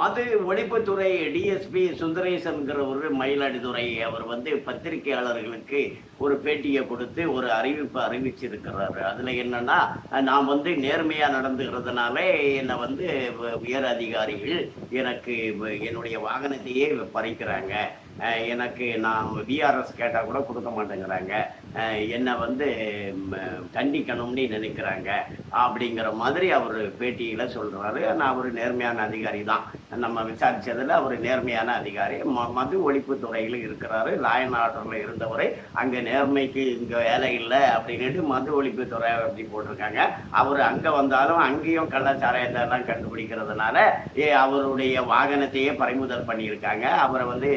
மது ஒழிப்புத்துறை டிஎஸ்பி சுந்தரேசன்கிறவர் மயிலாடுதுறை அவர் வந்து பத்திரிகையாளர்களுக்கு ஒரு பேட்டியை கொடுத்து ஒரு அறிவிப்பு அறிவிச்சிருக்கிறாரு. அதில் என்னன்னா நான் வந்து நேர்மையாக நடந்துகிறதுனாலே என்னை வந்து உயர் அதிகாரிகள் எனக்கு என்னுடைய வாகனத்தையே பறிக்கிறாங்க. எனக்கு நான் விஆர்எஸ் கேட்டால் கூட கொடுக்க மாட்டேங்கிறாங்க. என்னை வந்து கண்டிக்கணும்னு நினைக்கிறாங்க. அப்படிங்கிற மாதிரி அவர் பேட்டியில் சொல்கிறாரு நான் ஒரு நேர்மையான அதிகாரி தான். நம்ம விசாரித்ததில் அவர் நேர்மையான அதிகாரி. ம மது ஒழிப்பு துறையில் இருக்கிறாரு. லாயன் ஆர்டரில் இருந்தவரை அங்கே நேர்மைக்கு இங்கே வேலை இல்லை அப்படின்னுட்டு மது ஒழிப்பு துறை அப்படி போட்டிருக்காங்க. அவர் அங்கே வந்தாலும் அங்கேயும் கள்ளச்சாராயத்தெல்லாம் கண்டுபிடிக்கிறதுனால ஏ, அவருடைய வாகனத்தையே பறிமுதல் பண்ணியிருக்காங்க. அவரை வந்து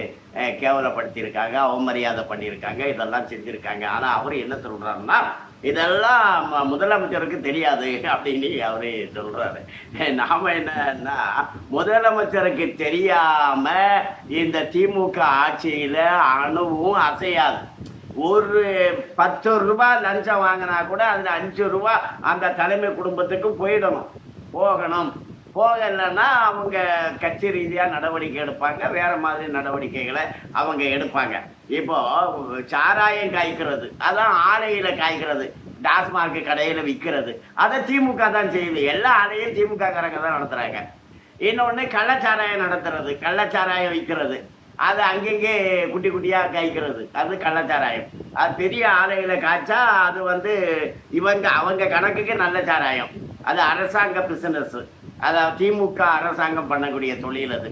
கேவலப்படுத்தியிருக்காங்க அவமரியாதை பண்ணியிருக்காங்க இதெல்லாம் செஞ்சுருக்காங்க. ஆனால் அவர் என்ன சொல்கிறாருன்னா இதெல்லாம் ம- முதலமைச்சருக்கு தெரியாது அப்படின்னு அவரு சொல்றாரு. நாம் என்னன்னா முதலமைச்சருக்கு தெரியாம இந்த திமுக ஆட்சியில் அணுவும் அசையாது. ஒரு பத்து ரூபா லஞ்சம் வாங்கினா கூட அதில் அஞ்சு ரூபா அந்த தலைமை குடும்பத்துக்கு போயிடணும். போகணும். போகலைன்னா அவங்க கட்சி ரீதியாக நடவடிக்கை எடுப்பாங்க. வேறு மாதிரி நடவடிக்கைகளை அவங்க எடுப்பாங்க. இப்போது சாராயம் காய்க்கிறது அதான் ஆலையில் காய்க்கிறது டாஸ்மார்க் கடையில் விற்கிறது அதை திமுக தான் செய்யுது. எல்லா ஆலையும் திமுக காரங்க தான் நடத்துகிறாங்க இன்னொன்று கள்ளச்சாராயம் நடத்துறது கள்ளச்சாராயம் விற்கிறது அது அங்கங்கே குட்டி குட்டியாக காய்க்கிறது. அது கள்ளச்சாராயம். அது பெரிய ஆலையில் காய்ச்சா அது வந்து இவங்க அவங்க கணக்குக்கு நல்ல சாராயம். அது அரசாங்க பிசினஸ் அதாவது திமுக அரசாங்கம் பண்ணக்கூடிய தொழில் அது.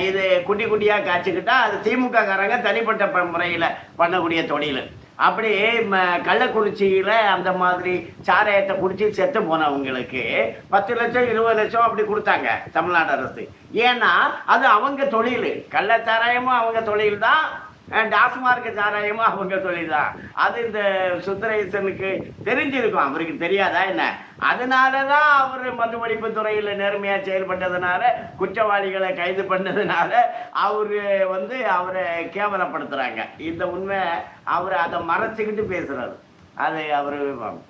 இது குட்டி குட்டியாக காய்ச்சிக்கிட்டா அது திமுககாரங்க தனிப்பட்ட ப- முறையில் பண்ணக்கூடிய தொழில். அப்படி ம கள்ளக்குறிச்சியில் அந்த மாதிரி சாராயத்தை குடிச்சு செத்து போனவங்களுக்கு பத்து லட்சம் இருபது லட்சம் அப்படி கொடுத்தாங்க தமிழ்நாடு அரசு. ஏன்னா அது அவங்க தொழில். கள்ளச்சாராயமும் அவங்க தொழில் தான் டாஸ்மார்க் சாராயமும் அவங்க தொழில் தான் அது இந்த சுந்தரேசனுக்கு தெரிஞ்சிருக்கும். அவருக்கு தெரியாதா என்ன? அதனால தான் அவர் மது ஒழிப்பு துறையில் நேர்மையாக செயல்பட்டதுனால குற்றவாளிகளை கைது பண்ணதுனால அவர் வந்து அவரை கேவலப்படுத்துகிறாங்க இந்த உண்மை அவர் அதை மறைச்சிக்கிட்டு பேசுகிறாரு அது அவர்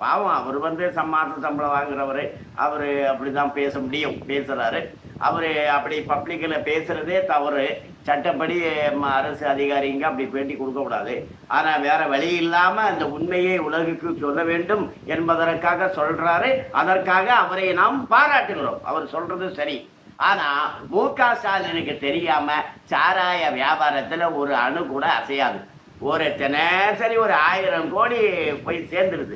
பாவம் அவர் வந்து சம்மாச சம்பளம் வாங்குறவர். அவர் அப்படி தான் பேச முடியும் பேசுகிறாரு அவர் அப்படி பப்ளிக்கில் பேசுகிறதே தவறு. சட்டப்படி ம, அரசு அதிகாரிங்க அப்படி பேட்டி கொடுக்கக்கூடாது ஆனால் வேறு வழி இல்லாமல் அந்த உண்மையை உலகுக்கு சொல்ல வேண்டும் என்பதற்காக சொல்கிறாரு அதற்காக அவரை நாம் பாராட்டுகிறோம். அவர் சொல்கிறது சரி. ஆனால் மு க ஸ்டாலினுக்கு தெரியாமல் சாராய வியாபாரத்தில் ஒரு அணு கூட அசையாது. ஒரு தினசரி ஒரு ஆயிரம் கோடி போய் சேர்ந்துருது.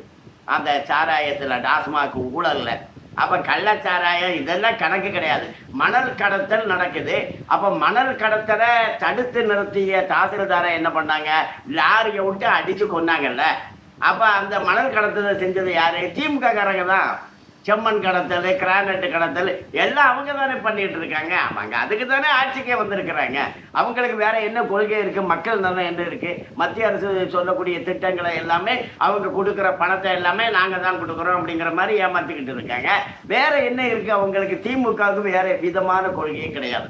அந்த சாராயத்தில் டாஸ்மாக் ஊழலில். அப்போ கள்ளச்சாராயம் இதெல்லாம் கணக்கு கிடையாது. மணல் கடத்தல் நடக்குது. அப்போ மணல் கடத்தலை தடுத்து நிறுத்திய தாசில்தாரை என்ன பண்ணாங்க? லாரியை விட்டு அடித்து கொன்னாங்கல்ல. அப்போ அந்த மணல் கடத்தலை செஞ்சது யார்? திமுக காரங்க தான். செம்மண் கடத்தல் கிரானைட் கடத்தல் எல்லாம் அவங்க தானே பண்ணிட்டு இருக்காங்க. அவங்க அதுக்கு தானே ஆட்சிக்கே வந்திருக்கிறாங்க. அவங்களுக்கு வேற என்ன கொள்கை இருக்கு? மக்கள் நலன் என்ன இருக்கு. மத்திய அரசு சொல்லக்கூடிய திட்டங்களை எல்லாமே அவங்க கொடுக்குற பணத்தை எல்லாமே நாங்கள் தான் கொடுக்குறோம் அப்படிங்கிற மாதிரி ஏமாத்திக்கிட்டு இருக்காங்க. வேற என்ன இருக்கு? அவங்களுக்கு திமுகவுக்கு வேற விதமான கொள்கையே கிடையாது.